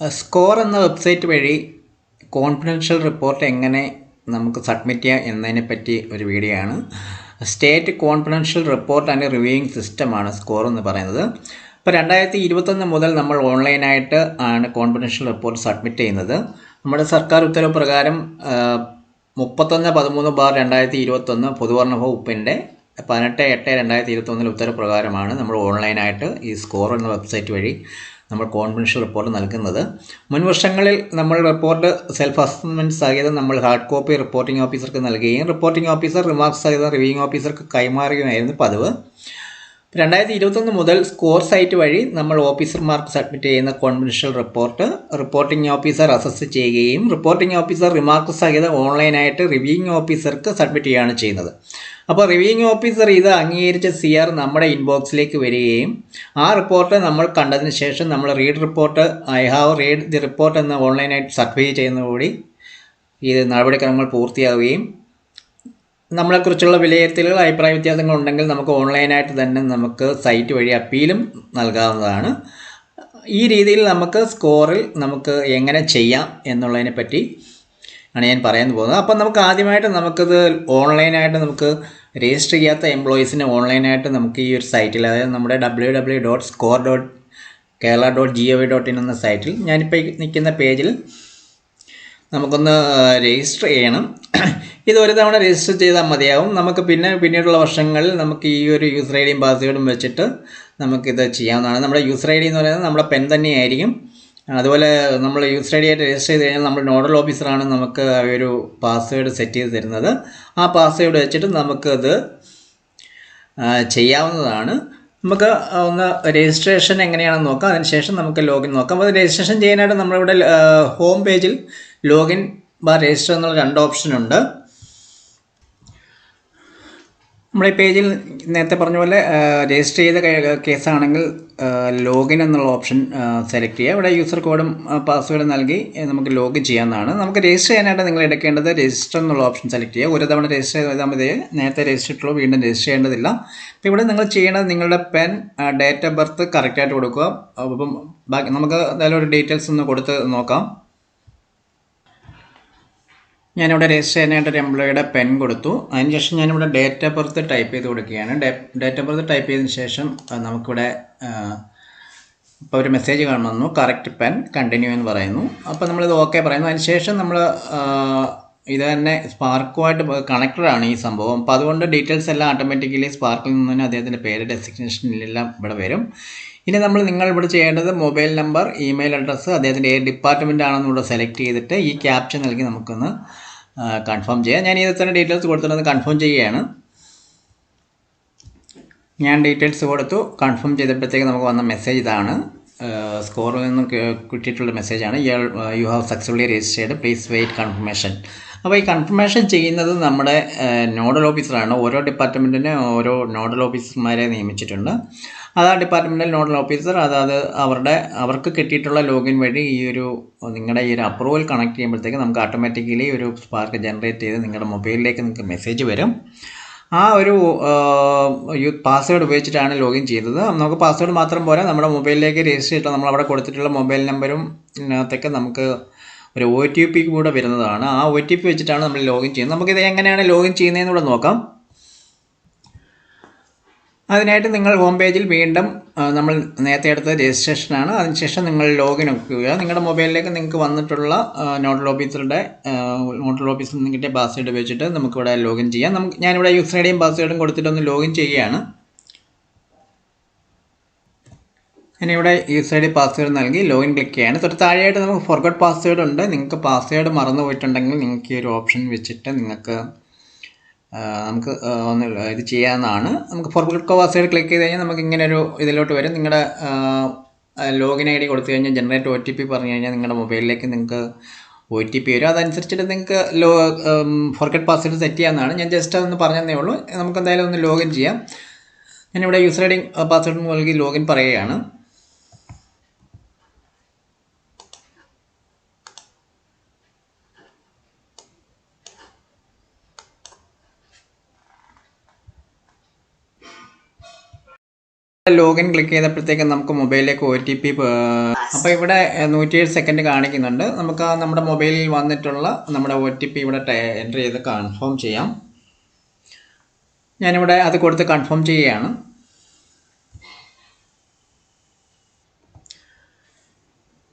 Score എന്ന website വഴി confidential report എങ്ങനെ നമുക്ക് സബ്മിറ്റ് ചെയ്യാം എന്നതിനെ പറ്റി ഒരു വീഡിയോ ആണ്. State confidential report and reviewing സിസ്റ്റമാണ് സ്കോർ എന്ന് പറയുന്നത്. ഇപ്പോൾ രണ്ടായിരത്തി ഇരുപത്തൊന്ന് മുതൽ നമ്മൾ ഓൺലൈനായിട്ട് ആണ് കോൺഫിഡൻഷ്യൽ റിപ്പോർട്ട് സബ്മിറ്റ് ചെയ്യുന്നത്. നമ്മുടെ സർക്കാർ ഉത്തരവ് പ്രകാരം മുപ്പത്തൊന്ന് പതിമൂന്ന് ബാർ രണ്ടായിരത്തി ഇരുപത്തൊന്ന് പൊതുവർണ വകുപ്പിന്റെ പതിനെട്ട് എട്ട് രണ്ടായിരത്തി ഇരുപത്തൊന്നിൽ ഉത്തരവ് പ്രകാരമാണ് നമ്മൾ ഓൺലൈനായിട്ട് ഈ സ്കോർ എന്ന വെബ്സൈറ്റ് വഴി നമ്മൾ കോൺഫിഡൻഷ്യൽ റിപ്പോർട്ട് നൽകുന്നത്. മുൻവർഷങ്ങളിൽ നമ്മൾ റിപ്പോർട്ട് സെൽഫ് അസസ്മെന്റ് സഹിതം നമ്മൾ ഹാർഡ് കോപ്പി റിപ്പോർട്ടിംഗ് ഓഫീസർക്ക് നൽകുകയും റിപ്പോർട്ടിംഗ് ഓഫീസർ റിമാർക്സ് സഹിതം റിവ്യൂയിങ് ഓഫീസർക്ക് കൈമാറുകയായിരുന്നു പതിവ്. രണ്ടായിരത്തി ഇരുപത്തൊന്ന് മുതൽ സ്കോർ സൈറ്റ് വഴി നമ്മൾ ഓഫീസർമാർക്ക് സബ്മിറ്റ് ചെയ്യുന്ന confidential report reporting officer assess ചെയ്യുകയും റിപ്പോർട്ടിംഗ് ഓഫീസർ റിമാർക്ക് സഹിതം ഓൺലൈനായിട്ട് റിവ്യൂയിങ് ഓഫീസർക്ക് സബ്മിറ്റ് ചെയ്യുകയാണ് ചെയ്യുന്നത്. അപ്പോൾ റിവ്യൂയിങ് ഓഫീസർ ഇത് അംഗീകരിച്ച സി ആർ നമ്മുടെ ഇൻബോക്സിലേക്ക് വരികയും ആ റിപ്പോർട്ട് നമ്മൾ കണ്ടതിന് ശേഷം നമ്മൾ read report I have read the report എന്ന് ഓൺലൈനായിട്ട് സർവേ ചെയ്യുന്നതോടുകൂടി ഇത് നടപടിക്രമങ്ങൾ പൂർത്തിയാവുകയും നമ്മളെക്കുറിച്ചുള്ള വിലയിരുത്തലുകൾ അഭിപ്രായ വ്യത്യാസങ്ങൾ ഉണ്ടെങ്കിൽ നമുക്ക് ഓൺലൈനായിട്ട് തന്നെ നമുക്ക് സൈറ്റ് വഴി അപ്പീലും നൽകാവുന്നതാണ്. ഈ രീതിയിൽ നമുക്ക് സ്കോറിൽ നമുക്ക് എങ്ങനെ ചെയ്യാം എന്നുള്ളതിനെ പറ്റി ആണ് ഞാൻ പറയാൻ പോകുന്നത്. അപ്പം നമുക്ക് ആദ്യമായിട്ട് നമുക്കിത് ഓൺലൈനായിട്ട് നമുക്ക് രജിസ്റ്റർ ചെയ്യാത്ത എംപ്ലോയീസിന് ഓൺലൈനായിട്ട് നമുക്ക് ഈ ഒരു സൈറ്റിൽ അതായത് നമ്മുടെ W W dot SCORE dot Kerala dot G O V dot in എന്ന സൈറ്റിൽ ഞാനിപ്പോൾ നിൽക്കുന്ന പേജിൽ നമുക്കൊന്ന് രജിസ്റ്റർ ചെയ്യണം. ഇത് ഒരു തവണ രജിസ്റ്റർ ചെയ്താൽ മതിയാവും. നമുക്ക് പിന്നെ പിന്നീടുള്ള വർഷങ്ങളിൽ നമുക്ക് ഈ ഒരു യൂസർ ഐ ഡിയും പാസ്വേഡും വെച്ചിട്ട് നമുക്കിത് ചെയ്യാവുന്നതാണ്. നമ്മുടെ യൂസർ ഐ ഡി എന്ന് പറയുന്നത് നമ്മുടെ പെൻ തന്നെയായിരിക്കും. അതുപോലെ നമ്മൾ യൂസ് ഐ ആയിട്ട് രജിസ്റ്റർ ചെയ്ത് കഴിഞ്ഞാൽ നമ്മൾ നോഡൽ ഓഫീസറാണ് നമുക്ക് ഒരു പാസ്വേഡ് സെറ്റ് ചെയ്ത് തരുന്നത്. ആ പാസ്വേഡ് വെച്ചിട്ട് നമുക്കത് ചെയ്യാവുന്നതാണ്. നമുക്ക് ഒന്ന് രജിസ്ട്രേഷൻ എങ്ങനെയാണെന്ന് നോക്കാം. അതിനുശേഷം നമുക്ക് ലോഗിൻ നോക്കാം. അത് രജിസ്ട്രേഷൻ ചെയ്യാനായിട്ട് നമ്മളിവിടെ ഹോം പേജിൽ ലോഗിൻ ബാർ രജിസ്റ്റർ എന്നുള്ള രണ്ട് ഓപ്ഷൻ ഉണ്ട്. നമ്മൾ ഈ പേജിൽ നേരത്തെ പറഞ്ഞ പോലെ രജിസ്റ്റർ ചെയ്ത കേസാണെങ്കിൽ ലോഗിൻ എന്നുള്ള ഓപ്ഷൻ സെലക്ട് ചെയ്യുക. ഇവിടെ യൂസർ കോഡും പാസ്വേഡും നൽകി നമുക്ക് ലോഗിൻ ചെയ്യാവുന്നതാണ്. നമുക്ക് രജിസ്റ്റർ ചെയ്യാനായിട്ട് നിങ്ങൾ എടുക്കേണ്ടത് രജിസ്റ്റർ എന്നുള്ള ഓപ്ഷൻ സെലക്ട് ചെയ്യുക. ഒരു തവണ രജിസ്റ്റർ ചെയ്താൽ മതി നേരത്തെ രജിസ്റ്റർ ചെയ്തിട്ടുള്ളൂ വീണ്ടും രജിസ്റ്റർ ചെയ്യേണ്ടതില്ല. അപ്പോൾ ഇവിടെ നിങ്ങൾ ചെയ്യേണ്ടത് നിങ്ങളുടെ പെൻ ഡേറ്റ് ഓഫ് ബർത്ത് കറക്റ്റായിട്ട് കൊടുക്കുക. അപ്പം ബാക്കി നമുക്ക് എന്തായാലും ഒരു ഡീറ്റെയിൽസ് ഒന്ന് കൊടുത്ത് നോക്കാം. ഞാനിവിടെ രജിസ്റ്റർ ചെയ്യാനായിട്ട് ഒരു എംപ്ലോയിയുടെ പെൻ കൊടുത്തു. അതിനുശേഷം ഞാനിവിടെ ഡേറ്റ് ബർത്ത് ടൈപ്പ് ചെയ്ത് കൊടുക്കുകയാണ്. ഡേറ്റ് ബർത്ത് ടൈപ്പ് ചെയ്തതിന് ശേഷം നമുക്കിവിടെ ഇപ്പോൾ ഒരു മെസ്സേജ് കാണുന്നു കറക്റ്റ് പെൻ കണ്ടിന്യൂ എന്ന് പറയുന്നു. അപ്പോൾ നമ്മളിത് ഓക്കെ പറയുന്നു. അതിനുശേഷം നമ്മൾ ഇത് തന്നെ സ്പാർക്കുമായിട്ട് കണക്റ്റഡാണ് ഈ സംഭവം. അപ്പോൾ അതുകൊണ്ട് ഡീറ്റെയിൽസ് എല്ലാം ഓട്ടോമാറ്റിക്കലി സ്പാർക്കിൽ നിന്ന് തന്നെ അദ്ദേഹത്തിന്റെ പേര് ഡെസിഗ്നേഷനിലെല്ലാം ഇവിടെ വരും. ഇനി നമ്മൾ നിങ്ങൾ ഇവിടെ ചെയ്യേണ്ടത് മൊബൈൽ നമ്പർ ഇമെയിൽ അഡ്രസ്സ് അദ്ദേഹത്തിന്റെ ഏത് ഡിപ്പാർട്ട്മെന്റ് ആണെന്ന് ഇവിടെ സെലക്ട് ചെയ്തിട്ട് ഈ ക്യാപ്ഷൻ നൽകി നമുക്കൊന്ന് കൺഫേം ചെയ്യാം. ഞാൻ ഇതിൽ തന്നെ ഡീറ്റെയിൽസ് കൊടുത്തിട്ട് കൺഫേം ചെയ്യുകയാണ്. ഞാൻ ഡീറ്റെയിൽസ് കൊടുത്തു. കൺഫേം ചെയ്തപ്പോഴത്തേക്ക് നമുക്ക് വന്ന മെസ്സേജ് ഇതാണ്. സ്കോറിൽ നിന്ന് കിട്ടിയിട്ടുള്ള മെസ്സേജാണ് you have successfully registered please wait confirmation അപ്പോൾ ഈ കൺഫർമേഷൻ ചെയ്യുന്നത് നമ്മുടെ നോഡൽ ഓഫീസറാണ് ഓരോ ഡിപ്പാർട്ട്മെന്റിന് ഓരോ നോഡൽ ഓഫീസർമാരെ നിയമിച്ചിട്ടുണ്ട്. അത് ആ ഡിപ്പാർട്ട്മെന്റിൽ നോഡൽ ഓഫീസർ അതായത് അവരുടെ അവർക്ക് കിട്ടിയിട്ടുള്ള ലോഗിൻ വഴി ഈ ഒരു നിങ്ങളുടെ ഈ ഒരു അപ്രൂവൽ കണക്ട് ചെയ്യുമ്പോഴത്തേക്ക് നമുക്ക് ഓട്ടോമാറ്റിക്കലി ഒരു സ്പാർക്ക് ജനറേറ്റ് ചെയ്ത് നിങ്ങളുടെ മൊബൈലിലേക്ക് നിങ്ങൾക്ക് മെസ്സേജ് വരും. ആ ഒരു പാസ്വേഡ് ഉപയോഗിച്ചിട്ടാണ് ലോഗിൻ ചെയ്തത്. നമുക്ക് പാസ്വേഡ് മാത്രം പോരാ. നമ്മുടെ മൊബൈലിലേക്ക് രജിസ്റ്റർ ചെയ്തിട്ട് നമ്മൾ അവിടെ കൊടുത്തിട്ടുള്ള മൊബൈൽ നമ്പരും ഇതിനകത്തൊക്കെ നമുക്ക് ഒരു ഒ ടി പി കൂടെ വരുന്നതാണ്. ആ ഒ ടി പി വെച്ചിട്ടാണ് നമ്മൾ ലോഗിൻ ചെയ്യുന്നത്. നമുക്കിത് എങ്ങനെയാണ് ലോഗിൻ ചെയ്യുന്നതെന്ന് കൂടെ നോക്കാം. അതിനായിട്ട് നിങ്ങൾ ഹോം പേജിൽ വീണ്ടും നമ്മൾ നേരത്തെ എടുത്ത രജിസ്ട്രേഷനാണ് അതിനുശേഷം നിങ്ങൾ ലോഗിൻ ഒക്കുക നിങ്ങളുടെ മൊബൈലിലേക്ക് നിങ്ങൾക്ക് വന്നിട്ടുള്ള നോഡൽ ഓഫീസറുടെ നോഡൽ ഓഫീസിൽ നിന്ന് കിട്ടിയ പാസ്വേഡ് ഉപയോഗിച്ചിട്ട് നമുക്കിവിടെ ലോഗിൻ ചെയ്യാം. നമുക്ക് ഞാനിവിടെ യൂസർ ഐ ഡിയും പാസ്വേഡും കൊടുത്തിട്ടൊന്ന് ലോഗിൻ ചെയ്യുകയാണ്. ഞാനിവിടെ യൂസർ ഐ ഡി പാസ്വേഡ് നൽകി ലോഗിൻ ക്ലിക്ക് ചെയ്യാണ്. തൊട്ട് താഴെയായിട്ട് നമുക്ക് ഫോർഗോട്ട് പാസ്വേഡ് ഉണ്ട്. നിങ്ങൾക്ക് പാസ്വേഡ് മറന്നു പോയിട്ടുണ്ടെങ്കിൽ നിങ്ങൾക്ക് ഈ ഒരു ഓപ്ഷൻ വെച്ചിട്ട് നിങ്ങൾക്ക് നമുക്ക് ഒന്ന് ഇത് ചെയ്യാവുന്നതാണ്. നമുക്ക് ഫോർഗോട്ട് പാസ്വേഡ് ക്ലിക്ക് ചെയ്ത് കഴിഞ്ഞാൽ നമുക്ക് ഇങ്ങനെ ഒരു ഇതിലോട്ട് വരും. നിങ്ങളുടെ ലോഗിൻ ഐ ഡി കൊടുത്തു കഴിഞ്ഞാൽ ജനറേറ്റ് ഒ ടി പി പറഞ്ഞു കഴിഞ്ഞാൽ നിങ്ങളുടെ മൊബൈലിലേക്ക് നിങ്ങൾക്ക് ഒ ടി പി വരും. അതനുസരിച്ചിട്ട് നിങ്ങൾക്ക് ലോ ഫോർഗറ്റ് പാസ്വേഡ് സെറ്റ് ചെയ്യാവുന്നതാണ്. ഞാൻ ജസ്റ്റ് അതൊന്ന് പറഞ്ഞതേ ഉള്ളൂ. നമുക്ക് എന്തായാലും ഒന്ന് ലോഗിൻ ചെയ്യാം. ഞാനിവിടെ യൂസർ ഐ ഡി പാസ്വേഡ് നൽകി ലോഗിൻ പറയുകയാണ്. ലോഗിൻ ക്ലിക്ക് ചെയ്തപ്പോഴത്തേക്കും നമുക്ക് മൊബൈലിലേക്ക് ഒ ടി പി അപ്പോൾ ഇവിടെ നൂറ്റിയേഴ് സെക്കൻഡ് കാണിക്കുന്നുണ്ട്. നമുക്ക് നമ്മുടെ മൊബൈലിൽ വന്നിട്ടുള്ള നമ്മുടെ ഒ ടി പി ഇവിടെ എന്റർ ചെയ്ത് കൺഫേം ചെയ്യാം. ഞാനിവിടെ അത് കൊടുത്ത് കൺഫേം ചെയ്യുകയാണ്.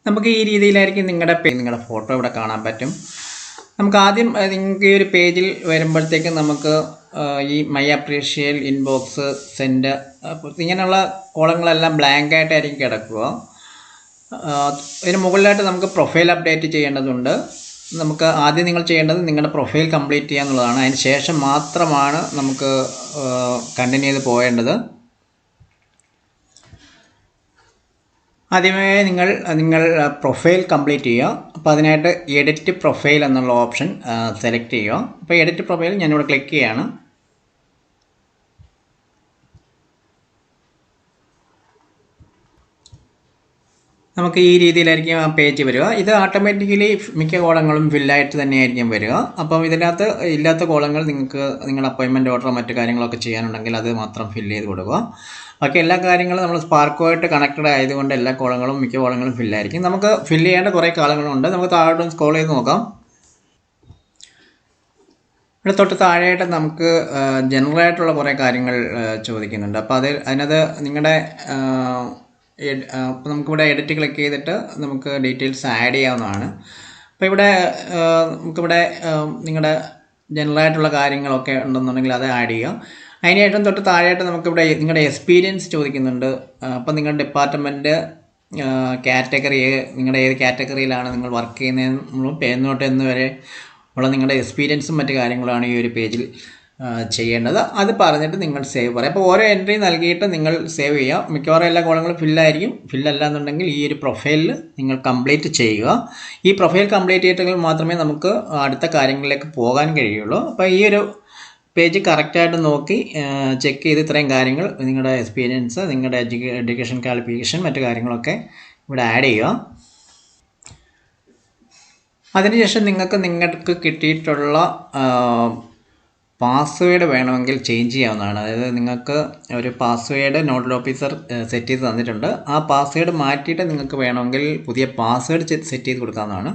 നമുക്ക് ഈ രീതിയിലായിരിക്കും നിങ്ങളുടെ നിങ്ങളുടെ ഫോട്ടോ ഇവിടെ കാണാൻ പറ്റും. നമുക്ക് ആദ്യം നിങ്ങൾക്ക് ഈ ഒരു പേജിൽ വരുമ്പോഴത്തേക്കും നമുക്ക് ഈ മൈ അപ്രീഷിയൽ ഇൻബോക്സ് സെൻഡ് ഇങ്ങനെയുള്ള കോളങ്ങളെല്ലാം ബ്ലാങ്ക് ആയിട്ടായിരിക്കും കിടക്കുക. ഇതിന് മുകളിലായിട്ട് നമുക്ക് പ്രൊഫൈൽ അപ്ഡേറ്റ് ചെയ്യേണ്ടതുണ്ട്. നമുക്ക് ആദ്യം നിങ്ങൾ ചെയ്യേണ്ടത് നിങ്ങളുടെ പ്രൊഫൈൽ കംപ്ലീറ്റ് ചെയ്യുക എന്നുള്ളതാണ് അതിന് ശേഷം മാത്രമാണ് നമുക്ക് കണ്ടിന്യൂ ചെയ്ത് പോകേണ്ടത്. ആദ്യമേ നിങ്ങൾ നിങ്ങൾ പ്രൊഫൈൽ കംപ്ലീറ്റ് ചെയ്യുക. അപ്പോൾ അതിനായിട്ട് എഡിറ്റ് പ്രൊഫൈൽ എന്നുള്ള ഓപ്ഷൻ സെലക്ട് ചെയ്യുക. അപ്പോൾ എഡിറ്റ് പ്രൊഫൈൽ ഞാനിവിടെ ക്ലിക്ക് ചെയ്യാണ്. നമുക്ക് ഈ രീതിയിലായിരിക്കും ആ പേജ് വരിക. ഇത് ഓട്ടോമാറ്റിക്കലി മിക്ക കോളങ്ങളും ഫില്ലായിട്ട് തന്നെയായിരിക്കും വരിക. അപ്പം ഇതിനകത്ത് ഇല്ലാത്ത കോളങ്ങൾ നിങ്ങൾക്ക് നിങ്ങളുടെ അപ്പോയിൻമെന്റ് ഓർഡറോ മറ്റു കാര്യങ്ങളൊക്കെ ചെയ്യാനുണ്ടെങ്കിൽ അത് മാത്രം ഫില്ല് ചെയ്ത് കൊടുക്കുക. ബാക്കി എല്ലാ കാര്യങ്ങളും നമ്മൾ സ്പാർക്കുമായിട്ട് കണക്റ്റഡ് ആയതുകൊണ്ട് എല്ലാ കോളങ്ങളും മിക്ക കോളങ്ങളും ഫില്ലായിരിക്കും നമുക്ക് ഫില്ല് ചെയ്യേണ്ട കുറേ കാലങ്ങളുണ്ട്. നമുക്ക് താഴോട്ട് സ്കോൾ ചെയ്ത് നോക്കാം. ഇവിടെ തൊട്ട് താഴെയായിട്ട് നമുക്ക് ജനറൽ ആയിട്ടുള്ള കുറേ കാര്യങ്ങൾ ചോദിക്കുന്നുണ്ട്. അപ്പോൾ അതിൽ അതിനകത്ത് നിങ്ങളുടെ അപ്പോൾ നമുക്കിവിടെ എഡിറ്റ് ക്ലിക്ക് ചെയ്തിട്ട് നമുക്ക് ഡീറ്റെയിൽസ് ആഡ് ചെയ്യാവുന്നതാണ്. അപ്പോൾ ഇവിടെ നമുക്കിവിടെ നിങ്ങളുടെ ജനറൽ ആയിട്ടുള്ള കാര്യങ്ങളൊക്കെ ഉണ്ടെന്നുണ്ടെങ്കിൽ അത് ആഡ് ചെയ്യുക ഏറ്റവും തൊട്ട് താഴെയായിട്ട് നമുക്കിവിടെ നിങ്ങളുടെ എക്സ്പീരിയൻസ് ചോദിക്കുന്നുണ്ട്. അപ്പം അപ്പോൾ നിങ്ങളുടെ ഡിപ്പാർട്ട്മെന്റ് കാറ്റഗറി നിങ്ങളുടെ ഏത് കാറ്റഗറിയിലാണ് നിങ്ങൾ വർക്ക് ചെയ്യുന്നതെന്നും പേന്ന് തൊട്ട് എന്ന് വരെ ഉള്ള നിങ്ങളുടെ എക്സ്പീരിയൻസും മറ്റു കാര്യങ്ങളാണ് ഈ ഒരു പേജിൽ ചെയ്യേണ്ടത്. അത് പറഞ്ഞിട്ട് നിങ്ങൾ സേവ് പറയാം. അപ്പോൾ ഓരോ എൻട്രി നൽകിയിട്ട് നിങ്ങൾ സേവ് ചെയ്യുക മിക്കവാറും എല്ലാ കോളങ്ങളും ഫില്ലായിരിക്കും ഫില്ലല്ല എന്നുണ്ടെങ്കിൽ ഈ ഒരു പ്രൊഫൈലിൽ നിങ്ങൾ കംപ്ലീറ്റ് ചെയ്യുക. ഈ പ്രൊഫൈൽ കംപ്ലീറ്റ് ചെയ്തിട്ടെങ്കിൽ മാത്രമേ നമുക്ക് അടുത്ത കാര്യങ്ങളിലേക്ക് പോകാൻ കഴിയുള്ളൂ. അപ്പോൾ ഈ ഒരു പേജ് കറക്റ്റായിട്ട് നോക്കി ചെക്ക് ചെയ്ത് ഇത്രയും കാര്യങ്ങൾ നിങ്ങളുടെ എക്സ്പീരിയൻസ് നിങ്ങളുടെ എഡ്യൂക്കേ എഡ്യൂക്കേഷൻ ക്വാളിഫിക്കേഷൻ മറ്റു കാര്യങ്ങളൊക്കെ ഇവിടെ ആഡ് ചെയ്യുക. അതിനുശേഷം നിങ്ങൾക്ക് നിങ്ങൾക്ക് കിട്ടിയിട്ടുള്ള പാസ്വേഡ് വേണമെങ്കിൽ ചേഞ്ച് ചെയ്യാവുന്നതാണ്. അതായത് നിങ്ങൾക്ക് ഒരു പാസ്വേഡ് നോഡൽ ഓഫീസർ സെറ്റ് ചെയ്ത് തന്നിട്ടുണ്ട്. ആ പാസ്വേഡ് മാറ്റിയിട്ട് നിങ്ങൾക്ക് വേണമെങ്കിൽ പുതിയ പാസ്വേഡ് സെറ്റ് ചെയ്ത് കൊടുക്കാവുന്നതാണ്.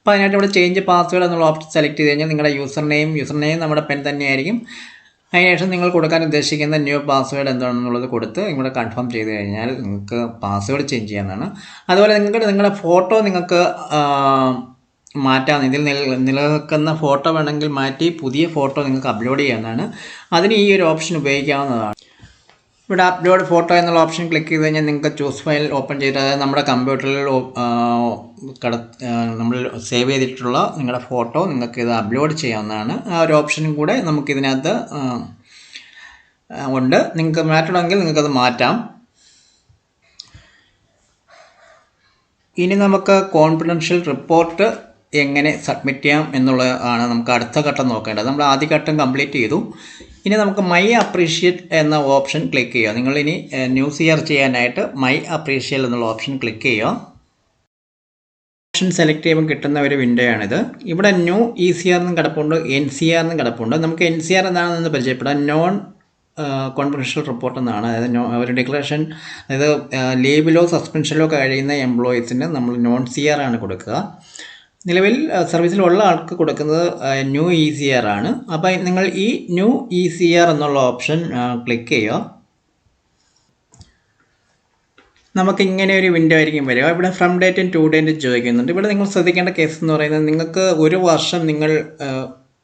അപ്പോൾ അതിനായിട്ട് ഇവിടെ ചേഞ്ച് പാസ്വേഡ് എന്നുള്ള ഓപ്ഷൻ സെലക്ട് ചെയ്ത് കഴിഞ്ഞാൽ നിങ്ങളുടെ യൂസർ നെയിം യൂസർ നെയിം നമ്മുടെ പെൻ തന്നെയായിരിക്കും. അതിനുശേഷം നിങ്ങൾ കൊടുക്കാൻ ഉദ്ദേശിക്കുന്ന ന്യൂ പാസ്വേഡ് എന്താണെന്നുള്ളത് കൊടുത്ത് ഇവിടെ കൺഫേം ചെയ്ത് കഴിഞ്ഞാൽ നിങ്ങൾക്ക് പാസ്വേഡ് ചേഞ്ച് ചെയ്യാവുന്നതാണ്. അതുപോലെ നിങ്ങൾക്ക് നിങ്ങളുടെ ഫോട്ടോ നിങ്ങൾക്ക് മാറ്റാം. ഇതിൽ നില നിലനിൽക്കുന്ന ഫോട്ടോ വേണമെങ്കിൽ മാറ്റി പുതിയ ഫോട്ടോ നിങ്ങൾക്ക് അപ്ലോഡ് ചെയ്യാവുന്നതാണ്. അതിന് ഈ ഒരു ഓപ്ഷൻ ഉപയോഗിക്കാവുന്നതാണ്. ഇവിടെ അപ്ലോഡ് ഫോട്ടോ എന്നുള്ള ഓപ്ഷൻ ക്ലിക്ക് ചെയ്ത് കഴിഞ്ഞാൽ നിങ്ങൾക്ക് ചൂസ് ഫയൽ ഓപ്പൺ ചെയ്തിട്ട് അതായത് നമ്മുടെ കമ്പ്യൂട്ടറിൽ കട നമ്മൾ സേവ് ചെയ്തിട്ടുള്ള നിങ്ങളുടെ ഫോട്ടോ നിങ്ങൾക്ക് ഇത് അപ്ലോഡ് ചെയ്യാവുന്നതാണ്. ആ ഒരു ഓപ്ഷനും കൂടെ നമുക്കിതിനകത്ത് ഉണ്ട്. നിങ്ങൾക്ക് മാറ്റണമെങ്കിൽ നിങ്ങൾക്കത് മാറ്റാം. ഇനി നമുക്ക് കോൺഫിഡൻഷ്യൽ റിപ്പോർട്ട് എങ്ങനെ സബ്മിറ്റ് ചെയ്യാം എന്നുള്ളതാണ് നമുക്ക് അടുത്ത ഘട്ടം നോക്കേണ്ടത്. നമ്മൾ ആദ്യ ഘട്ടം കംപ്ലീറ്റ് ചെയ്തു. ഇനി നമുക്ക് മൈ അപ്രീഷിയേറ്റ് എന്ന ഓപ്ഷൻ ക്ലിക്ക് ചെയ്യുക നിങ്ങൾ ഇനി ന്യൂസ് ഇയർ ചെയ്യാനായിട്ട് മൈ അപ്രീഷിയൽ എന്നുള്ള ഓപ്ഷൻ ക്ലിക്ക് ചെയ്യുക. ഓപ്ഷൻ സെലക്ട് ചെയ്യുമ്പോൾ കിട്ടുന്ന ഒരു വിൻഡോ ആണിത്. ഇവിടെ ന്യൂ ഇ സി ആർ എന്നും കിടപ്പുണ്ട് എൻ സി ആർ എന്നും കിടപ്പുണ്ട്. നമുക്ക് എൻ സി ആർ എന്താണെന്ന് പരിചയപ്പെടാം നോൺ കോൺഫിഡൻഷ്യൽ റിപ്പോർട്ട് എന്നാണ്. അതായത് ഒരു ഡിക്ലറേഷൻ അതായത് ലീവിലോ സസ്പെൻഷനിലോ കഴിയുന്ന എംപ്ലോയീസിന് നമ്മൾ നോൺ സി ആർ ആണ് കൊടുക്കുക. നിലവിൽ സർവീസിലുള്ള ആൾക്ക് കൊടുക്കുന്നത് ന്യൂ ഇ സി ആർ ആണ്. അപ്പോൾ നിങ്ങൾ ഈ ന്യൂ ഇ സി ആർ എന്നുള്ള ഓപ്ഷൻ ക്ലിക്ക് ചെയ്യുക. നമുക്ക് ഇങ്ങനെ ഒരു വിൻഡോ ആയിരിക്കും വരിക. ഇവിടെ ഫ്രം ഡേറ്റും ടു ഡേറ്റും ചോദിക്കുന്നുണ്ട്. ഇവിടെ നിങ്ങൾ ശ്രദ്ധിക്കേണ്ട കേസ് എന്ന് പറയുന്നത് നിങ്ങൾക്ക് ഒരു വർഷം നിങ്ങൾ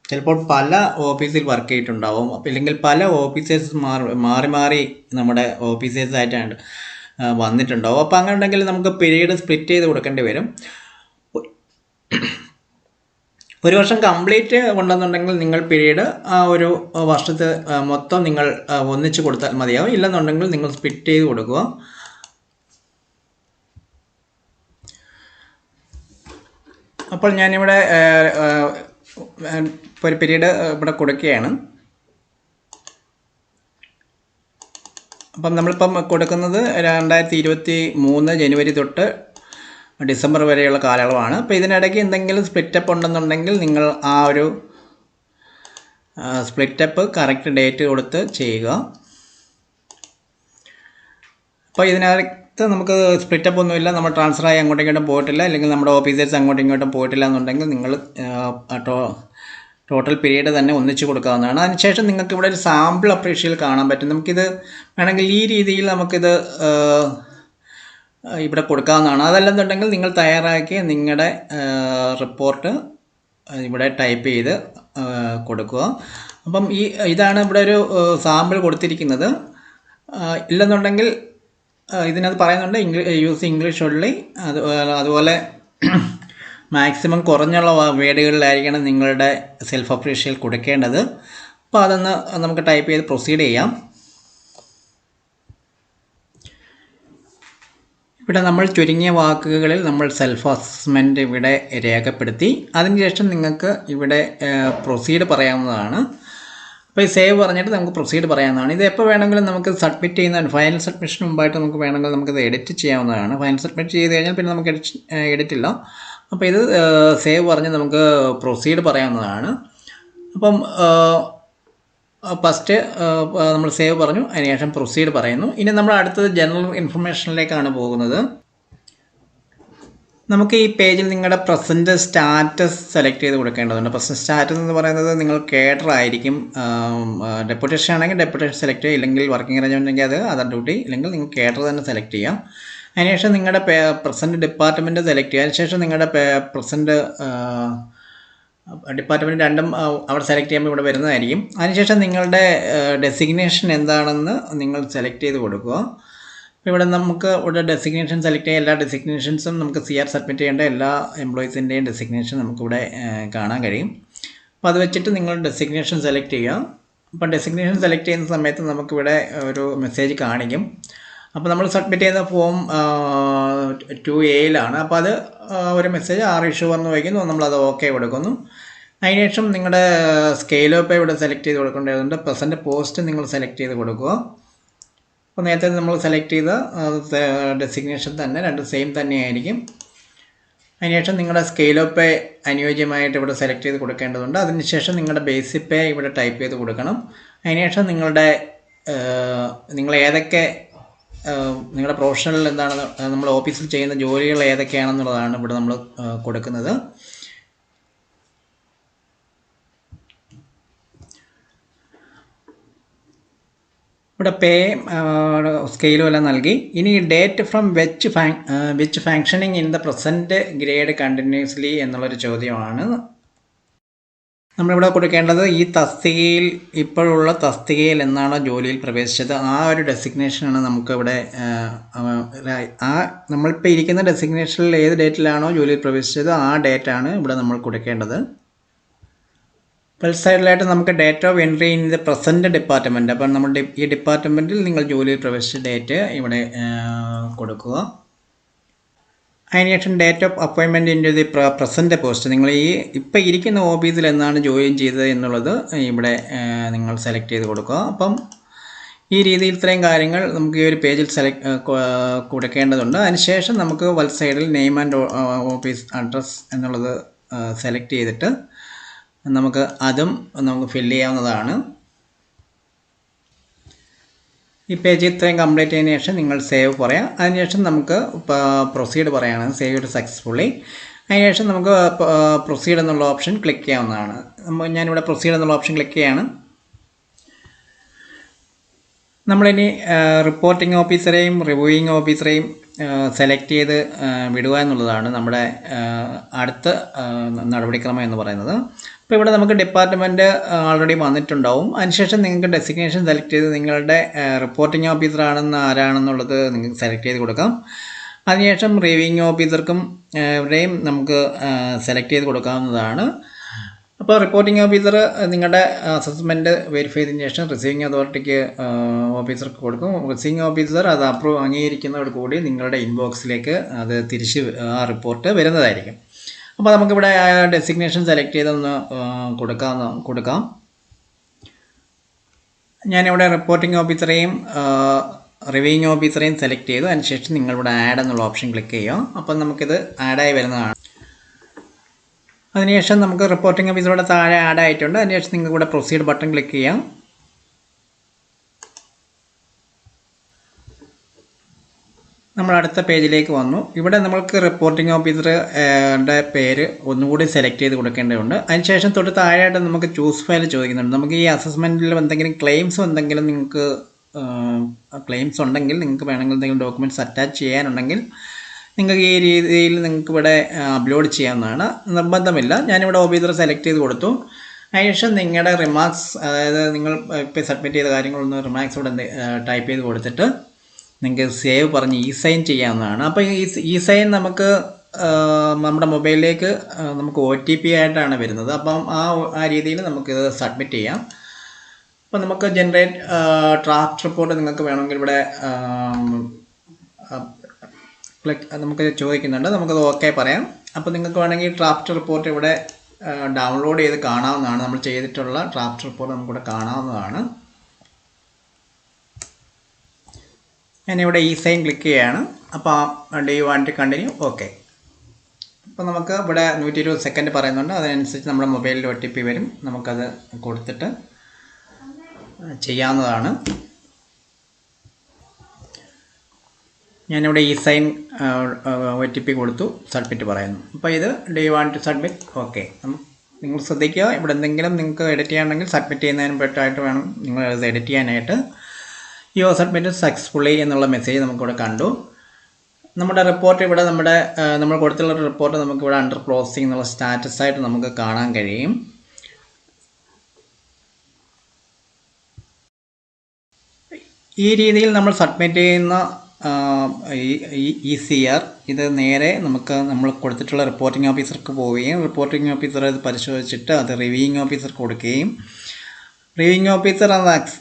ചിലപ്പോൾ പല ഓഫീസിൽ വർക്ക് ചെയ്തിട്ടുണ്ടാവും. അപ്പോൾ ഇല്ലെങ്കിൽ പല ഓഫീസേഴ്സ് മാറി മാറി മാറി നമ്മുടെ ഓഫീസേഴ്സായിട്ടാണ് വന്നിട്ടുണ്ടാവും. അപ്പോൾ അങ്ങനെ ഉണ്ടെങ്കിൽ നമുക്ക് പീരീഡ് സ്പ്ലിറ്റ് ചെയ്ത് കൊടുക്കേണ്ടി വരും. ഒരു വർഷം കംപ്ലീറ്റ് ഉണ്ടെന്നുണ്ടെങ്കിൽ നിങ്ങൾ പീരീഡ് ആ ഒരു വർഷത്തെ മൊത്തം നിങ്ങൾ ഒന്നിച്ച് കൊടുത്താൽ മതിയാവും. ഇല്ലെന്നുണ്ടെങ്കിൽ നിങ്ങൾ സ്പിറ്റ് ചെയ്ത് കൊടുക്കുക. അപ്പോൾ ഞാനിവിടെ ഒരു പീരീഡ് ഇവിടെ കൊടുക്കുകയാണ്. അപ്പം നമ്മളിപ്പം കൊടുക്കുന്നത് രണ്ടായിരത്തി ഇരുപത്തി മൂന്ന് ജനുവരി തൊട്ട് ഡിസംബർ വരെയുള്ള കാലയളവാണ്. അപ്പോൾ ഇതിനിടയ്ക്ക് എന്തെങ്കിലും സ്പ്ലിറ്റപ്പ് ഉണ്ടെന്നുണ്ടെങ്കിൽ നിങ്ങൾ ആ ഒരു സ്പ്ലിറ്റപ്പ് കറക്റ്റ് ഡേറ്റ് കൊടുത്ത് ചെയ്യുക. അപ്പോൾ ഇതിനകത്ത് നമുക്ക് സ്പ്ലിറ്റപ്പ് ഒന്നുമില്ല. നമ്മൾ ട്രാൻസ്ഫർ ആയി അങ്ങോട്ടും ഇങ്ങോട്ടും പോയിട്ടില്ല. അല്ലെങ്കിൽ നമ്മുടെ ഓഫീസേഴ്സ് അങ്ങോട്ടും ഇങ്ങോട്ടും പോയിട്ടില്ല എന്നുണ്ടെങ്കിൽ നിങ്ങൾ ടോട്ടൽ പീരീഡ് തന്നെ ഒന്നിച്ച് കൊടുക്കാവുന്നതാണ്. അതിനുശേഷം നിങ്ങൾക്ക് ഇവിടെ ഒരു സാമ്പിൾ അപ്രീഷ്യൽ കാണാൻ പറ്റും. നമുക്കിത് വേണമെങ്കിൽ ഈ രീതിയിൽ നമുക്കിത് ഇവിടെ കൊടുക്കാവുന്നതാണ്. അതല്ലെന്നുണ്ടെങ്കിൽ നിങ്ങൾ തയ്യാറാക്കി നിങ്ങളുടെ റിപ്പോർട്ട് ഇവിടെ ടൈപ്പ് ചെയ്ത് കൊടുക്കുക. അപ്പം ഈ ഇതാണ് ഇവിടെ ഒരു സാമ്പിൾ കൊടുത്തിരിക്കുന്നത്. ഇല്ലെന്നുണ്ടെങ്കിൽ ഇതിനകത്ത് പറയുന്നുണ്ട് ഇംഗ്ലീഷ് യൂസ് ഇംഗ്ലീഷ് ഉള്ളി അത് അതുപോലെ മാക്സിമം കുറഞ്ഞുള്ള വേഡുകളിലായിരിക്കണം നിങ്ങളുടെ സെൽഫ് അപ്രീഷ്യൽ കൊടുക്കേണ്ടത്. അപ്പോൾ അതൊന്ന് നമുക്ക് ടൈപ്പ് ചെയ്ത് പ്രൊസീഡ് ചെയ്യാം. ഇവിടെ നമ്മൾ ചുരുങ്ങിയ വാക്കുകളിൽ നമ്മൾ സെൽഫ് അസസ്മെന്റ് ഇവിടെ രേഖപ്പെടുത്തി. അതിനുശേഷം നിങ്ങൾക്ക് ഇവിടെ പ്രൊസീഡ് പറയാവുന്നതാണ്. അപ്പോൾ ഈ സേവ് പറഞ്ഞിട്ട് നമുക്ക് പ്രൊസീഡ് പറയാവുന്നതാണ്. ഇത് എപ്പോൾ വേണമെങ്കിലും നമുക്ക് സബ്മിറ്റ് ചെയ്യുന്ന ഫൈനൽ സബ്മിഷൻ മുമ്പായിട്ട് നമുക്ക് വേണമെങ്കിൽ നമുക്കിത് എഡിറ്റ് ചെയ്യാവുന്നതാണ്. ഫൈനൽ സബ്മിറ്റ് ചെയ്ത് കഴിഞ്ഞാൽ പിന്നെ നമുക്ക് എഡിറ്റ് എഡിറ്റ് ഇല്ല. അപ്പോൾ ഇത് സേവ് പറഞ്ഞ് നമുക്ക് പ്രൊസീഡ് പറയാവുന്നതാണ്. അപ്പം ഫസ്റ്റ് നമ്മൾ സേവ് പറഞ്ഞു. അതിനുശേഷം പ്രൊസീഡ് പറയുന്നു. ഇനി നമ്മൾ അടുത്തത് ജനറൽ ഇൻഫർമേഷനിലേക്കാണ് പോകുന്നത്. നമുക്ക് ഈ പേജിൽ നിങ്ങളുടെ പ്രസന്റ് സ്റ്റാറ്റസ് സെലക്ട് ചെയ്ത് കൊടുക്കേണ്ടതുണ്ട്. പ്രസന്റ് സ്റ്റാറ്റസ് എന്ന് പറയുന്നത് നിങ്ങൾ കേഡർ ആയിരിക്കും. ഡെപ്യൂട്ടേഷൻ ആണെങ്കിൽ ഡെപ്യൂട്ടേഷൻ സെലക്ട് ചെയ്യുക. ഇല്ലെങ്കിൽ വർക്കിംഗ് അറേഞ്ച്മെന്റ് ഉണ്ടെങ്കിൽ അത് അതർ ഡ്യൂട്ടി ഇല്ലെങ്കിൽ നിങ്ങൾ കേഡർ തന്നെ സെലക്ട് ചെയ്യാം അതിനുശേഷം നിങ്ങളുടെ പ്രസന്റ് ഡിപ്പാർട്ട്മെന്റ് സെലക്ട് ചെയ്യുക. അതിനുശേഷം നിങ്ങളുടെ പ്രസന്റ് ഡിപ്പാർട്ട്മെന്റ് രണ്ടും അവിടെ സെലക്ട് ചെയ്യുമ്പോൾ ഇവിടെ വരുന്നതായിരിക്കും. അതിനുശേഷം നിങ്ങളുടെ ഡെസിഗ്നേഷൻ എന്താണെന്ന് നിങ്ങൾ സെലക്ട് ചെയ്ത് കൊടുക്കുക. ഇവിടെ നമുക്ക് ഇവിടെ ഡെസിഗ്നേഷൻ സെലക്ട് ചെയ്യുക എല്ലാ ഡെസിഗ്നേഷൻസും നമുക്ക് സി ആർ സബ്മിറ്റ് ചെയ്യേണ്ട എല്ലാ എംപ്ലോയീസിന്റെയും ഡെസിഗ്നേഷൻ നമുക്കിവിടെ കാണാൻ കഴിയും. അപ്പോൾ അത് വെച്ചിട്ട് നിങ്ങൾ ഡെസിഗ്നേഷൻ സെലക്ട് ചെയ്യുക. അപ്പോൾ ഡെസിഗ്നേഷൻ സെലക്ട് ചെയ്യുന്ന സമയത്ത് നമുക്കിവിടെ ഒരു മെസ്സേജ് കാണിക്കും. അപ്പോൾ നമ്മൾ സബ്മിറ്റ് ചെയ്യുന്ന ഫോം ടു എയിലാണ് അപ്പോൾ അത് ഒരു മെസ്സേജ് ആർ ഇഷ്യൂ വന്ന് വയ്ക്കുന്നു. നമ്മളത് ഓക്കെ കൊടുക്കുന്നു. അതിനുശേഷം നിങ്ങളുടെ സ്കെയിൽ ഓപ്പ് ഇവിടെ സെലക്ട് ചെയ്ത് കൊടുക്കേണ്ടതുണ്ട്. പ്രസന്റ് പോസ്റ്റ് നിങ്ങൾ സെലക്ട് ചെയ്ത് കൊടുക്കുക. അപ്പോൾ നേരത്തെ നമ്മൾ സെലക്ട് ചെയ്ത ഡെസിഗ്നേഷൻ തന്നെ രണ്ട് സെയിം തന്നെയായിരിക്കും അതിനുശേഷം നിങ്ങളുടെ സ്കെയിൽ ഓഫ് അനുയോജ്യമായിട്ട് ഇവിടെ സെലക്ട് ചെയ്ത് കൊടുക്കേണ്ടതുണ്ട്. അതിനുശേഷം നിങ്ങളുടെ ബേസിക് പേ ഇവിടെ ടൈപ്പ് ചെയ്ത് കൊടുക്കണം. അതിനുശേഷം നിങ്ങളുടെ നിങ്ങൾ ഏതൊക്കെ നിങ്ങളുടെ പ്രൊഫഷണൽ എന്താണ് നമ്മൾ ഓഫീസിൽ ചെയ്യുന്ന ജോലികൾ ഏതൊക്കെയാണെന്നുള്ളതാണ് ഇവിടെ നമ്മൾ കൊടുക്കുന്നത്. ഇവിടെ പേ സ്കെയിലും എല്ലാം നൽകി. ഇനി ഡേറ്റ് ഫ്രം വെച്ച് which functioning in the present grade continuously എന്നുള്ളൊരു ചോദ്യമാണ്. നമ്മളിവിടെ കൊടുക്കേണ്ടത് ഈ തസ്തികയിൽ ഇപ്പോഴുള്ള തസ്തികയിൽ എന്നാണ് ജോലിയിൽ പ്രവേശിച്ചത്? ആ ഒരു ഡെസിഗ്നേഷനാണ് നമുക്കിവിടെ ആ, നമ്മളിപ്പോൾ ഇരിക്കുന്ന ഡെസിഗ്നേഷനിൽ ഏത് ഡേറ്റിലാണോ ജോലിയിൽ പ്രവേശിച്ചത്? ആ ഡേറ്റാണ് ഇവിടെ നമ്മൾ കൊടുക്കേണ്ടത്. സൈഡിലായിട്ട് നമുക്ക് date of entry in the present department അപ്പം നമ്മുടെ ഈ ഡിപ്പാർട്ട്മെന്റിൽ നിങ്ങൾ ജോലിയിൽ പ്രവേശിച്ച ഡേറ്റ് ഇവിടെ ആ, അതിനുശേഷം ഡേറ്റ് ഓഫ് അപ്പോയിൻമെന്റ് ഇൻ ദി പ്രസന്റ് പോസ്റ്റ് നിങ്ങൾ ഈ ഇപ്പോൾ ഇരിക്കുന്ന ഓഫീസിൽ എന്നാണ് ജോയിൻ ചെയ്തത് എന്നുള്ളത് ഇവിടെ നിങ്ങൾ സെലക്ട് ചെയ്ത് കൊടുക്കുക. അപ്പം ഈ രീതിയിൽ ഇത്രയും കാര്യങ്ങൾ നമുക്ക് ഈ ഒരു പേജിൽ സെലക്ട് കൊടുക്കേണ്ടതുണ്ട്. അതിനുശേഷം നമുക്ക് വൽ സൈഡിൽ നെയിം ആൻഡ് ഓഫീസ് അഡ്രസ്സ് എന്നുള്ളത് സെലക്ട് ചെയ്തിട്ട് നമുക്ക് അതും നമുക്ക് ഫില്ല് ചെയ്യാവുന്നതാണ്. ഈ പേജ് ഇത്രയും കംപ്ലീറ്റ് ചെയ്തതിന് ശേഷം നിങ്ങൾ സേവ് പറയാം. അതിനുശേഷം നമുക്ക് പ്രൊസീഡ് പറയാണ്. സേവ് സക്സസ്ഫുള്ളി അതിനുശേഷം നമുക്ക് പ്രൊസീഡ് എന്നുള്ള ഓപ്ഷൻ ക്ലിക്ക് ചെയ്യാവുന്നതാണ്. ഞാനിവിടെ പ്രൊസീഡ് എന്നുള്ള ഓപ്ഷൻ ക്ലിക്ക് ചെയ്യാണ്. നമ്മളിനി റിപ്പോർട്ടിംഗ് ഓഫീസറെയും റിവ്യൂയിങ് ഓഫീസറെയും സെലക്ട് ചെയ്ത് വിടുക എന്നുള്ളതാണ് നമ്മുടെ അടുത്ത നടപടിക്രമം എന്ന് പറയുന്നത്. അപ്പോൾ ഇവിടെ നമുക്ക് ഡിപ്പാർട്ട്മെന്റ് ഓൾറെഡി വന്നിട്ടുണ്ടാവും. അതിനുശേഷം നിങ്ങൾക്ക് ഡെസിഗ്നേഷൻ സെലക്ട് ചെയ്ത് നിങ്ങളുടെ റിപ്പോർട്ടിംഗ് ഓഫീസർ ആണെന്ന് ആരാണെന്നുള്ളത് നിങ്ങൾക്ക് സെലക്ട് ചെയ്ത് കൊടുക്കാം. അതിനുശേഷം റിവ്യൂയിങ് ഓഫീസർക്കും ഇവിടെയും നമുക്ക് സെലക്ട് ചെയ്ത് കൊടുക്കാവുന്നതാണ്. അപ്പോൾ റിപ്പോർട്ടിംഗ് ഓഫീസർ നിങ്ങളുടെ അസസ്മെന്റ് വെരിഫൈ ചെയ്തതിന് ശേഷം റിസീവിങ് അതോറിറ്റിക്ക് ഓഫീസർക്ക് കൊടുക്കും. റിസീവിങ് ഓഫീസർ അത് അപ്രൂവ് അംഗീകരിക്കുന്നതോട് കൂടി നിങ്ങളുടെ ഇൻബോക്സിലേക്ക് അത് തിരിച്ച് ആ റിപ്പോർട്ട് വരുന്നതായിരിക്കും. അപ്പോൾ നമുക്കിവിടെ ഡെസിഗ്നേഷൻ സെലക്ട് ചെയ്തൊന്ന് കൊടുക്കാം കൊടുക്കാം. ഞാനിവിടെ റിപ്പോർട്ടിംഗ് ഓഫീസറെയും റിവ്യൂയിങ് ഓഫീസറെയും സെലക്ട് ചെയ്തു. അതിനുശേഷം നിങ്ങളിവിടെ ആഡ് എന്നുള്ള ഓപ്ഷൻ ക്ലിക്ക് ചെയ്യുക. അപ്പം നമുക്കിത് ആഡായി വരുന്നതാണ്. അതിനുശേഷം നമുക്ക് റിപ്പോർട്ടിംഗ് ഓഫീസറുടെ താഴെ ആഡ് ആയിട്ടുണ്ട്. അതിനുശേഷം നിങ്ങൾക്ക് ഇവിടെ പ്രൊസീഡ് ബട്ടൺ ക്ലിക്ക് ചെയ്യാം. നമ്മൾ അടുത്ത പേജിലേക്ക് വന്നു. ഇവിടെ നമ്മൾക്ക് റിപ്പോർട്ടിംഗ് ഓഫീസറുടെ പേര് ഒന്നുകൂടി സെലക്ട് ചെയ്ത് കൊടുക്കേണ്ടതുണ്ട്. അതിനുശേഷം തൊട്ട് താഴെയായിട്ട് നമുക്ക് ചൂസ് ഫയൽ ചോദിക്കുന്നുണ്ട്. നമുക്ക് ഈ അസസ്മെന്റിൽ എന്തെങ്കിലും ക്ലെയിംസ് എന്തെങ്കിലും നിങ്ങൾക്ക് ക്ലെയിംസ് ഉണ്ടെങ്കിൽ നിങ്ങൾക്ക് വേണമെങ്കിൽ എന്തെങ്കിലും ഡോക്യുമെന്റ്സ് അറ്റാച്ച് ചെയ്യാനുണ്ടെങ്കിൽ നിങ്ങൾക്ക് ഈ രീതിയിൽ നിങ്ങൾക്ക് ഇവിടെ അപ്ലോഡ് ചെയ്യാവുന്നതാണ്. നിർബന്ധമില്ല. ഞാനിവിടെ ഓഫീസർ സെലക്ട് ചെയ്ത് കൊടുത്തു. അതിനുശേഷം നിങ്ങളുടെ റിമാർക്സ് അതായത് നിങ്ങൾ ഇപ്പോൾ സബ്മിറ്റ് ചെയ്ത കാര്യങ്ങളൊന്ന് റിമാർക്സ് ഇവിടെ ടൈപ്പ് ചെയ്ത് കൊടുത്തിട്ട് നിങ്ങൾക്ക് സേവ് പറഞ്ഞ് ഇ സൈൻ ചെയ്യാവുന്നതാണ്. അപ്പോൾ ഈ ഇ സൈൻ നമുക്ക് നമ്മുടെ മൊബൈലിലേക്ക് നമുക്ക് ഒ ടി പി ആയിട്ടാണ് വരുന്നത്. അപ്പം ആ ആ രീതിയിൽ നമുക്കിത് സബ്മിറ്റ് ചെയ്യാം. അപ്പോൾ നമുക്ക് ജനറേറ്റ് ഡ്രാഫ്റ്റ് റിപ്പോർട്ട് നിങ്ങൾക്ക് വേണമെങ്കിൽ ഇവിടെ ക്ലിക്ക് നമുക്ക് ചോദിക്കുന്നുണ്ട്. നമുക്കത് ഓക്കെ പറയാം. അപ്പോൾ നിങ്ങൾക്ക് വേണമെങ്കിൽ ഡ്രാഫ്റ്റ് റിപ്പോർട്ട് ഇവിടെ ഡൗൺലോഡ് ചെയ്ത് കാണാവുന്നതാണ്. നമ്മൾ ചെയ്തിട്ടുള്ള ഡ്രാഫ്റ്റ് റിപ്പോർട്ട് നമുക്കിവിടെ കാണാവുന്നതാണ്. ഞാനിവിടെ ഈ സൈൻ ക്ലിക്ക് ചെയ്യുകയാണ് അപ്പോൾ do want to continue okay അപ്പോൾ നമുക്ക് ഇവിടെ നൂറ്റി ഇരുപത് സെക്കൻഡ് പറയുന്നുണ്ട്. അതിനനുസരിച്ച് നമ്മുടെ മൊബൈലിൽ ഒ ടി പി വരും. നമുക്കത് കൊടുത്തിട്ട് ചെയ്യാവുന്നതാണ്. ഞാനിവിടെ ഈ സൈൻ ഒ ടി പി കൊടുത്തു. സബ്മിറ്റ് പറയുന്നു. അപ്പോൾ ഇത് do want to submit okay നിങ്ങൾ ശ്രദ്ധിക്കുക. ഇവിടെ എന്തെങ്കിലും നിങ്ങൾക്ക് എഡിറ്റ് ചെയ്യാനുണ്ടെങ്കിൽ സബ്മിറ്റ് ചെയ്യുന്നതിന് പെട്ടായിട്ട് വേണം. നിങ്ങൾ എഡിറ്റ് ചെയ്യാനായിട്ട്. യോ അഡ്മിറ്റഡ് സക്സസ്ഫുള്ളി എന്നുള്ള മെസ്സേജ് നമുക്കിവിടെ കണ്ടു. നമ്മുടെ റിപ്പോർട്ട് ഇവിടെ നമ്മുടെ നമ്മൾ കൊടുത്തുള്ള റിപ്പോർട്ട് നമുക്കിവിടെ അണ്ടർ പ്രോസസ്സിംഗ് എന്നുള്ള സ്റ്റാറ്റസ് ആയിട്ട് നമുക്ക് കാണാൻ കഴിയും. ഈ രീതിയിൽ നമ്മൾ സബ്മിറ്റ് ചെയ്യുന്ന ഈ സി ആർ ഇത് നേരെ നമുക്ക് നമ്മൾ കൊടുത്തിട്ടുള്ള റിപ്പോർട്ടിംഗ് ഓഫീസർക്ക് പോവുകയും റിപ്പോർട്ടിംഗ് ഓഫീസർ അത് പരിശോധിച്ചിട്ട് അത് റിവ്യൂയിങ് ഓഫീസർക്ക് കൊടുക്കുകയും റിവ്യൂയിങ് ഓഫീസർ അത്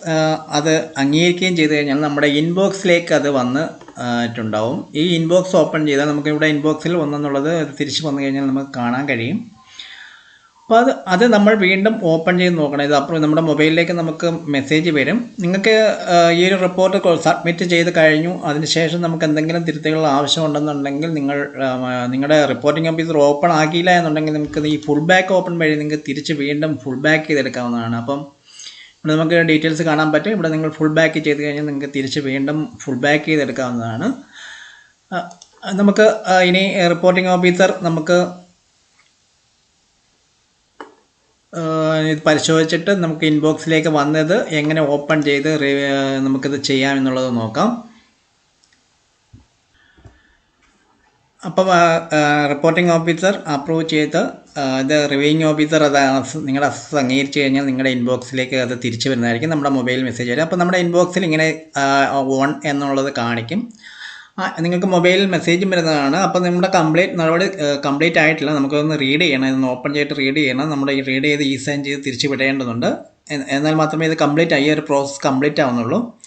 അത് അംഗീകരിക്കുകയും ചെയ്ത് കഴിഞ്ഞാൽ നമ്മുടെ ഇൻബോക്സിലേക്ക് അത് വന്ന് ഇട്ടുണ്ടാവും ഈ ഇൻബോക്സ് ഓപ്പൺ ചെയ്താൽ നമുക്ക് ഇവിടെ ഇൻബോക്സിൽ വന്നെന്നുള്ളത് തിരിച്ച് വന്നു കഴിഞ്ഞാൽ നമുക്ക് കാണാൻ കഴിയും. അപ്പോൾ അത് അത് നമ്മൾ വീണ്ടും ഓപ്പൺ ചെയ്ത് നോക്കണം. ഇത് അപ്പോൾ നമ്മുടെ മൊബൈലിലേക്ക് നമുക്ക് മെസ്സേജ് വരും. നിങ്ങൾക്ക് ഈ ഒരു റിപ്പോർട്ട് സബ്മിറ്റ് ചെയ്ത് കഴിഞ്ഞു. അതിനുശേഷം നമുക്ക് എന്തെങ്കിലും തിരുത്തുകൾ ആവശ്യമുണ്ടെന്നുണ്ടെങ്കിൽ നിങ്ങൾ നിങ്ങളുടെ റിപ്പോർട്ടിംഗ് ഓഫീസർ ഓപ്പൺ ആക്കിയില്ല എന്നുണ്ടെങ്കിൽ നിങ്ങൾക്ക് ഈ ഫുൾ ബാക്ക് ഓപ്പൺ വഴി നിങ്ങൾക്ക് തിരിച്ച് വീണ്ടും ഫുൾ ബാക്ക് ചെയ്തെടുക്കാവുന്നതാണ്. അപ്പം ഇവിടെ നമുക്ക് ഡീറ്റെയിൽസ് കാണാൻ പറ്റും. ഇവിടെ നിങ്ങൾ ഫുൾ ബാക്ക് ചെയ്ത് കഴിഞ്ഞാൽ നിങ്ങൾക്ക് തിരിച്ച് വീണ്ടും ഫുൾ ബാക്ക് ചെയ്തെടുക്കാവുന്നതാണ്. നമുക്ക് ഇനി റിപ്പോർട്ടിംഗ് ഓഫീസർ നമുക്ക് ഇത് പരിശോധിച്ചിട്ട് നമുക്ക് ഇൻബോക്സിലേക്ക് വന്നത് എങ്ങനെ ഓപ്പൺ ചെയ്ത് നമുക്കിത് ചെയ്യാം എന്നുള്ളത് നോക്കാം. അപ്പം റിപ്പോർട്ടിംഗ് ഓഫീസർ അപ്രൂവ് ചെയ്ത് ഇത് റിവ്യൂയിങ് ഓഫീസർ അത് നിങ്ങളുടെ അസസ് അംഗീകരിച്ച് കഴിഞ്ഞാൽ നിങ്ങളുടെ ഇൻബോക്സിലേക്ക് അത് തിരിച്ചു വരുന്നതായിരിക്കും നമ്മുടെ മൊബൈൽ മെസ്സേജ് വരും. അപ്പോൾ നമ്മുടെ ഇൻബോക്സിൽ ഇങ്ങനെ ഓൺ എന്നുള്ളത് കാണിക്കും. നിങ്ങൾക്ക് മൊബൈലിൽ മെസ്സേജും വരുന്നതാണ്. അപ്പോൾ നമ്മുടെ കംപ്ലീറ്റ് നടപടി കംപ്ലീറ്റ് ആയിട്ടില്ല. നമുക്കൊന്ന് റീഡ് ചെയ്യണം. ഇതൊന്ന് ഓപ്പൺ ചെയ്തിട്ട് റീഡ് ചെയ്യണം. നമ്മുടെ ഈ റീഡ് ചെയ്ത് ഈ സൈൻ ചെയ്ത് തിരിച്ചു വിടേണ്ടതുണ്ട്. എന്നാൽ മാത്രമേ ഇത് കംപ്ലീറ്റ് ആയി ഒരു പ്രോസസ്സ് കംപ്ലീറ്റ് ആവുന്നുള്ളൂ.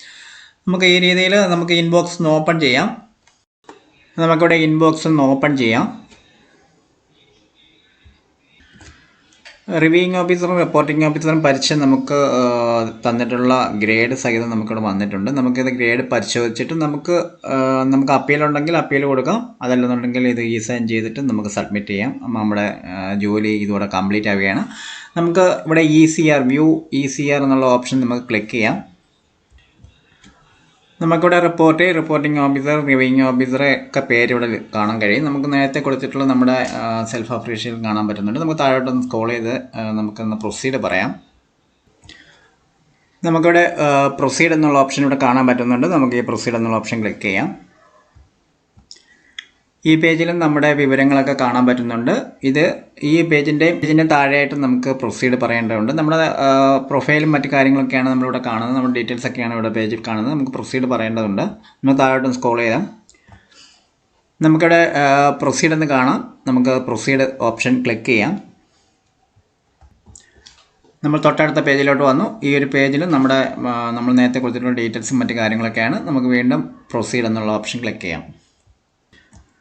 നമുക്ക് ഈ രീതിയിൽ നമുക്ക് ഇൻബോക്സ് ഓപ്പൺ ചെയ്യാം. നമുക്കിവിടെ ഇൻബോക്സ് ഒന്ന് ഓപ്പൺ ചെയ്യാം. റിവ്യൂയിങ് ഓഫീസറും റിപ്പോർട്ടിംഗ് ഓഫീസറും പരീക്ഷ നമുക്ക് തന്നിട്ടുള്ള ഗ്രേഡ് സഹിതം നമുക്കിവിടെ വന്നിട്ടുണ്ട്. നമുക്കിത് ഗ്രേഡ് പരിശോധിച്ചിട്ട് നമുക്ക് നമുക്ക് അപ്പീൽ ഉണ്ടെങ്കിൽ അപ്പീൽ കൊടുക്കാം. അതല്ലെന്നുണ്ടെങ്കിൽ ഇത് ഈ സൈൻ ചെയ്തിട്ട് നമുക്ക് സബ്മിറ്റ് ചെയ്യാം. നമ്മുടെ ജോലി ഇതോടെ കംപ്ലീറ്റ് ആവുകയാണ്. നമുക്ക് ഇവിടെ E C R view E C R എന്നുള്ള ഓപ്ഷൻ നമുക്ക് ക്ലിക്ക് ചെയ്യാം. നമുക്കിവിടെ റിപ്പോർട്ട് റിപ്പോർട്ടിംഗ് ഓഫീസർ റിവ്യൂയിങ് ഓഫീസറെ ഒക്കെ പേര് ഇവിടെ കാണാൻ കഴിയും. നമുക്ക് നേരത്തെ കൊടുത്തിട്ടുള്ള നമ്മുടെ സെൽഫ് അപ്രീഷിയേഷൻ കാണാൻ പറ്റുന്നുണ്ട്. നമുക്ക് താഴോട്ടൊന്ന് സ്ക്രോൾ ചെയ്ത് നമുക്കൊന്ന് പ്രൊസീഡ് പറയാം. നമുക്കിവിടെ പ്രൊസീഡ് എന്നുള്ള ഓപ്ഷൻ ഇവിടെ കാണാൻ പറ്റുന്നുണ്ട്. നമുക്ക് ഈ പ്രൊസീഡ് എന്നുള്ള ഓപ്ഷൻ ക്ലിക്ക് ചെയ്യാം. ഈ പേജിലും നമ്മുടെ വിവരങ്ങളൊക്കെ കാണാൻ പറ്റുന്നുണ്ട്. ഇത് ഈ പേജിന്റെ പേജിന്റെ താഴെയായിട്ട് നമുക്ക് പ്രൊസീഡ് പറയേണ്ടതുണ്ട്. നമ്മുടെ പ്രൊഫൈലും മറ്റു കാര്യങ്ങളൊക്കെയാണ് നമ്മളിവിടെ കാണുന്നത്. നമ്മുടെ ഡീറ്റെയിൽസ് ഒക്കെയാണ് ഇവിടെ പേജിൽ കാണുന്നത്. നമുക്ക് പ്രൊസീഡ് പറയേണ്ടതുണ്ട്. നമ്മൾ താഴോട്ട് സ്ക്രോൾ ചെയ്യാം. നമുക്കിവിടെ പ്രൊസീഡ് എന്ന് കാണാം. നമുക്ക് പ്രൊസീഡ് ഓപ്ഷൻ ക്ലിക്ക് ചെയ്യാം. നമ്മൾ തൊട്ടടുത്ത പേജിലോട്ട് വന്നു. ഈ ഒരു പേജിൽ നമ്മുടെ നമ്മൾ നേരത്തെ കൊടുത്തിട്ടുള്ള ഡീറ്റെയിൽസും മറ്റു കാര്യങ്ങളൊക്കെയാണ്. നമുക്ക് വീണ്ടും പ്രൊസീഡ് എന്നുള്ള ഓപ്ഷൻ ക്ലിക്ക് ചെയ്യാം.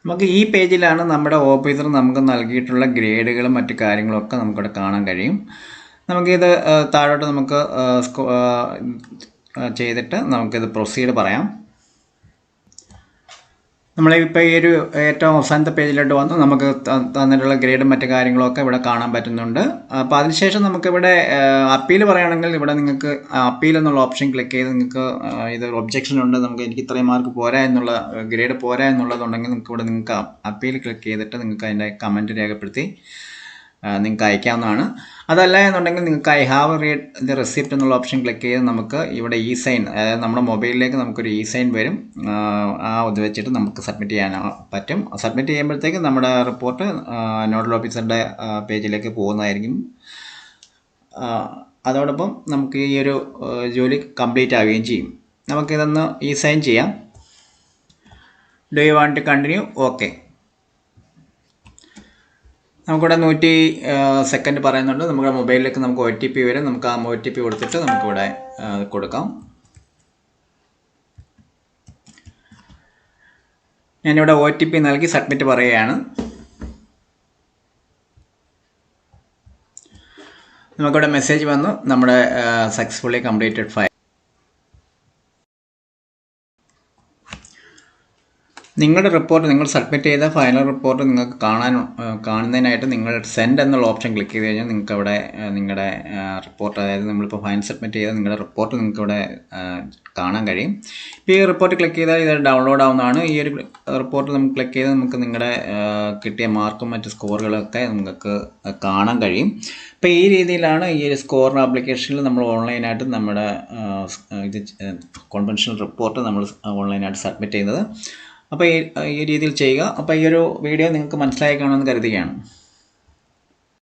നമുക്ക് ഈ പേജിലാണ് നമ്മുടെ ഓഫീസർ നമുക്ക് നൽകിയിട്ടുള്ള ഗ്രേഡുകളും മറ്റു കാര്യങ്ങളൊക്കെ നമുക്കിവിടെ കാണാൻ കഴിയും. നമുക്കിത് താഴോട്ട് നമുക്ക് ചെയ്തിട്ട് നമുക്കിത് പ്രൊസീഡ് പറയാം. നമ്മളിപ്പോൾ ഈ ഒരു ഏറ്റവും അവസാനത്തെ പേജിലോട്ട് വന്ന്. നമുക്ക് തന്നിട്ടുള്ള ഗ്രേഡും മറ്റു കാര്യങ്ങളൊക്കെ ഇവിടെ കാണാൻ പറ്റുന്നുണ്ട്. അപ്പോൾ അതിനുശേഷം നമുക്കിവിടെ അപ്പീൽ പറയുകയാണെങ്കിൽ ഇവിടെ നിങ്ങൾക്ക് അപ്പീൽ എന്നുള്ള ഓപ്ഷൻ ക്ലിക്ക് ചെയ്ത് നിങ്ങൾക്ക് ഇത് ഒബ്ജെക്ഷൻ ഉണ്ട്. നമുക്ക് എനിക്ക് ഇത്രയും മാർക്ക് പോരാ എന്നുള്ള ഗ്രേഡ് പോരാ എന്നുള്ളതുണ്ടെങ്കിൽ നിങ്ങൾക്ക് ഇവിടെ നിങ്ങൾക്ക് അപ്പീൽ ക്ലിക്ക് ചെയ്തിട്ട് നിങ്ങൾക്ക് അതിന്റെ കമന്റ് രേഖപ്പെടുത്തി. നിങ്ങൾക്ക് അയക്കാവുന്നതാണ്. അതല്ല എന്നുണ്ടെങ്കിൽ നിങ്ങൾക്ക് I have read the receipt എന്നുള്ള ഓപ്ഷൻ ക്ലിക്ക് ചെയ്ത് നമുക്ക് ഇവിടെ ഇ സൈൻ അതായത് നമ്മുടെ മൊബൈലിലേക്ക് നമുക്കൊരു ഇ സൈൻ വരും. ആ, ഇത് വെച്ചിട്ട് നമുക്ക് സബ്മിറ്റ് ചെയ്യാൻ പറ്റും. സബ്മിറ്റ് ചെയ്യുമ്പോഴത്തേക്ക് നമ്മുടെ റിപ്പോർട്ട് നോഡൽ ഓഫീസറുടെ പേജിലേക്ക് പോകുന്നതായിരിക്കും. അതോടൊപ്പം നമുക്ക് ഈ ഒരു ജോലി കംപ്ലീറ്റ് ആവുകയും ചെയ്യും. നമുക്കിതൊന്ന് ഇ സൈൻ ചെയ്യാം. Do you want to continue okay നമുക്കിവിടെ നൂറ്റി സെക്കൻഡ് പറയുന്നുണ്ട്. നമ്മുടെ മൊബൈലിലേക്ക് നമുക്ക് ഒ ടി പി വരും. നമുക്ക് ആ ഒ ടി പി കൊടുത്തിട്ട് നമുക്കിവിടെ കൊടുക്കാം. ഞാനിവിടെ ഒ ടി പി നൽകി സബ്മിറ്റ് പറയുകയാണ്. നമുക്കിവിടെ മെസ്സേജ് വന്നു. നമ്മുടെ സക്സസ്ഫുള്ളി കംപ്ലീറ്റഡ് ഫയൽ നിങ്ങളുടെ റിപ്പോർട്ട് നിങ്ങൾ സബ്മിറ്റ് ചെയ്ത ഫൈനൽ റിപ്പോർട്ട് നിങ്ങൾക്ക് കാണാൻ കാണുന്നതിനായിട്ട് നിങ്ങൾ സെൻഡ് എന്നുള്ള ഓപ്ഷൻ ക്ലിക്ക് ചെയ്ത് കഴിഞ്ഞാൽ നിങ്ങൾക്ക് അവിടെ നിങ്ങളുടെ റിപ്പോർട്ട് അതായത് നമ്മളിപ്പോൾ ഫൈൻ സബ്മിറ്റ് ചെയ്ത നിങ്ങളുടെ റിപ്പോർട്ട് നിങ്ങൾക്ക് ഇവിടെ കാണാൻ കഴിയും. ഇപ്പോൾ ഈ റിപ്പോർട്ട് ക്ലിക്ക് ചെയ്താൽ ഇത് ഡൗൺലോഡ് ആവുന്നതാണ്. ഈ ഒരു റിപ്പോർട്ട് നമുക്ക് ക്ലിക്ക് ചെയ്ത് നമുക്ക് നിങ്ങളുടെ കിട്ടിയ മാർക്കും മറ്റ് സ്കോറുകളൊക്കെ നിങ്ങൾക്ക് കാണാൻ കഴിയും. അപ്പോൾ ഈ രീതിയിലാണ് ഈ ഒരു സ്കോർ ആപ്ലിക്കേഷനിൽ നമ്മൾ ഓൺലൈനായിട്ട് നമ്മുടെ ഇത് കോൺവെൻഷണൽ റിപ്പോർട്ട് നമ്മൾ ഓൺലൈനായിട്ട് സബ്മിറ്റ് ചെയ്യുന്നത്. അപ്പോൾ ഈ രീതിയിൽ ചെയ്യുക. അപ്പോൾ ഈ ഒരു വീഡിയോ നിങ്ങൾക്ക് മനസ്സിലായി കാണുമെന്ന് കരുതുകയാണ്.